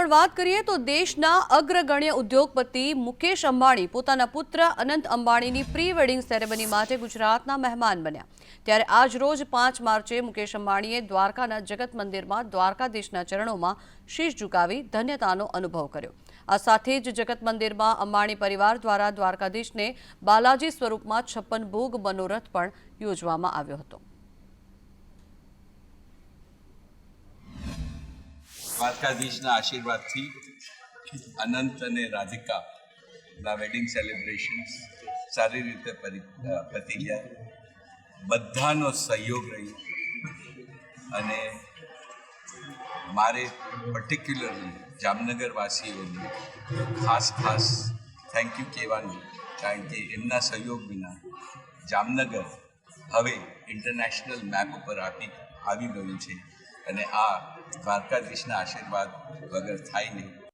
આગળ વાત કરીએ તો દેશના અગ્રગણ્ય ઉદ્યોગપતિ મુકેશ અંબાણી પોતાના પુત્ર અનંત અંબાણીની પ્રી વેડિંગ સેરેમની માટે ગુજરાતના મહેમાન બન્યા. ત્યારે આજ રોજ પાંચ માર્ચે મુકેશ અંબાણીએ દ્વારકાના જગત મંદિરમાં દ્વારકાધીશના ચરણોમાં શીશ ઝુકાવી ધન્યતાનો અનુભવ કર્યો. આ સાથે જ જગત મંદિરમાં અંબાણી પરિવાર દ્વારા દ્વારકાધીશને બાલાજી સ્વરૂપમાં છપ્પન ભોગ મનોરથ પણ યોજવામાં આવ્યો હતો. દ્વારકાધીશના આશીર્વાદથી અનંત અને રાધિકા ના વેડિંગ સેલિબ્રેશન્સ સારી રીતે પતી ગયા. બધાનો સહયોગ રહ્યો. અને મારે પર્ટિક્યુલરલી જામનગરવાસીઓને ખાસ ખાસ થેન્ક યુ કહેવાનું, કારણ કે એમના સહયોગ વિના જામનગર હવે ઇન્ટરનેશનલ મેપ ઉપર આપી, આવી ગયું છે. અને આ દ્વારકાધીશના આશીર્વાદ વગર થાય નહીં.